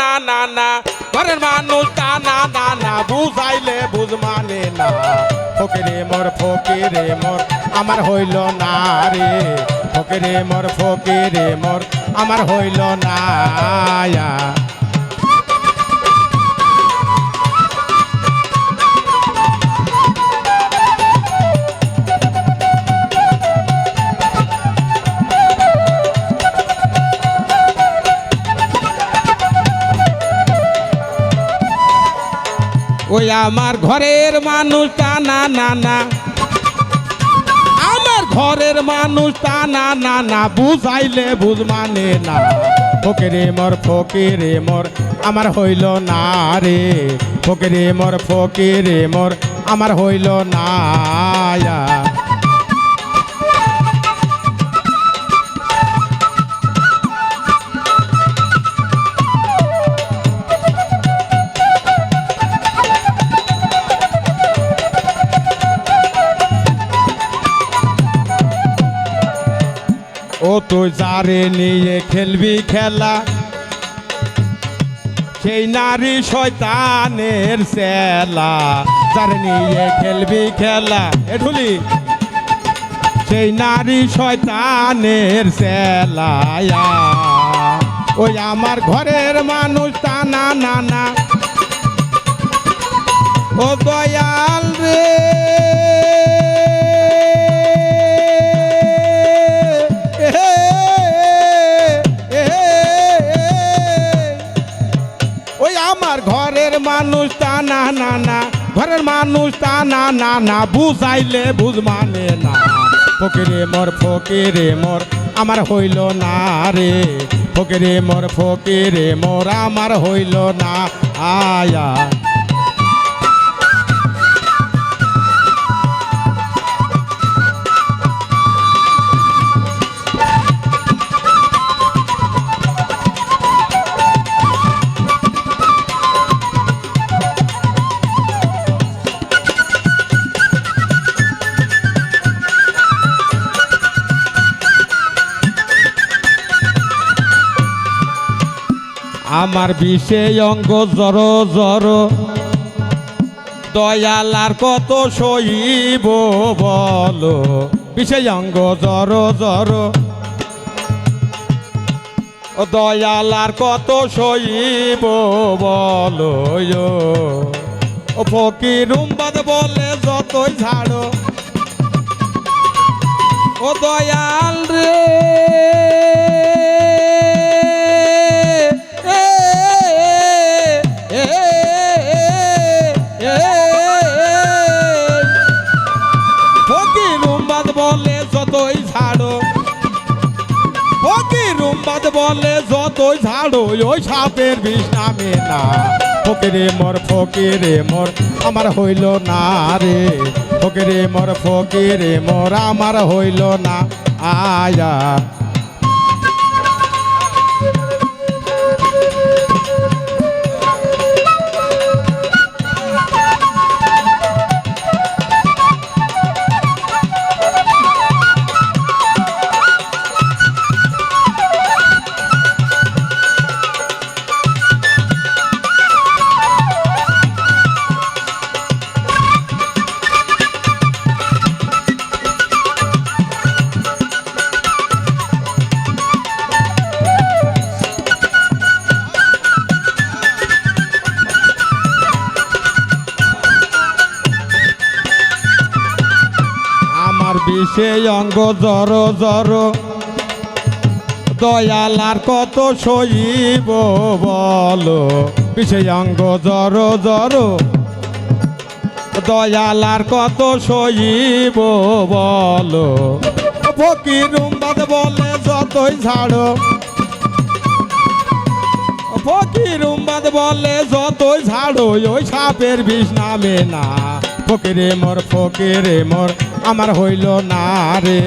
না না না। ঘরের মানুষ তা না না না, বুঝাইলে বুঝ মানে না। ফকিরে মোর ফকিরে মোর, আমার হইল না রে। ফকিরে মোর ফকিরে মোর, আমার হইল না ওই আমার ঘরের মানুষ টানা না না না। আমার ঘরের মানুষ টানা না না না, বুঝাইলে বুঝ মানে না। ফকিরে মোর ফকিরে মোর, আমার হইল না রে। ফকিরে মোর ফকিরে মোর, আমার হইল না ও তুই যারে নিয়ে খেলবি খেলা? সেই নারী শয়তানের সেলা যারে নিয়ে খেলবি খেলা। এ ঢুলি। সেই নারী শয়তানের সেলায়া ওই আমার ঘরের মানুষ তা না না না। ও দয়াল রে। মানুষ তা না না না। ঘরের মানুষ তা না না না। বুঝাইলে বুঝ মানে না। ফকিরে মোর ফকিরে মোর, আমার হইল না রে। ফকিরে মোর ফকিরে মোর, আমার হইল না। আয়া আমার বিষে অঙ্গ জর জর দয়ালার কত সইব বলো। বিষে অঙ্গ জর জর দয়ালার কত সইব বলো। ও ফকির উম্বাদ বলে যতই ঝাড়ো। ও দয়াল রে। বলে যতই ঝাড়ো ওই সাপের বিষ নামে না। ফকিরে মোর ফকিরে মোর, আমার হইল না রে। ফকিরে মোর ফকিরে মোর, আমার হইল না। আয়া আমার বিষে অঙ্গ জর জর। দয়ালার কত সইব বলো। বিষে অঙ্গ জর জর। দয়ালার কত সইব বলো। ফকির উম্বাদ বলে যতই ঝাড়ো। ফকির উম্বাদ বলে যতই ঝাড়ো, ওই সাপের বিষ নামে না। ফকিরে মোর ফকিরে মোর, আমার হইল না রে।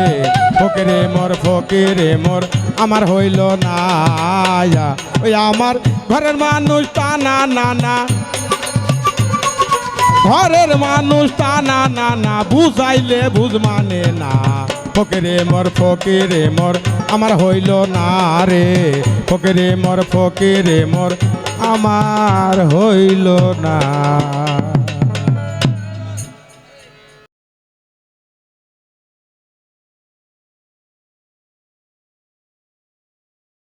ফকিরে মোর ফকিরে মোর, আমার হইল না। ওই আমার ঘরের মানুষ তা না না না। ঘরের মানুষ তা না না না, বুঝাইলে বুঝ মানে না। ফকিরে মোর ফকিরে মোর, আমার হইল না রে। ফকিরে মোর ফকিরে মোর, আমার হইল না।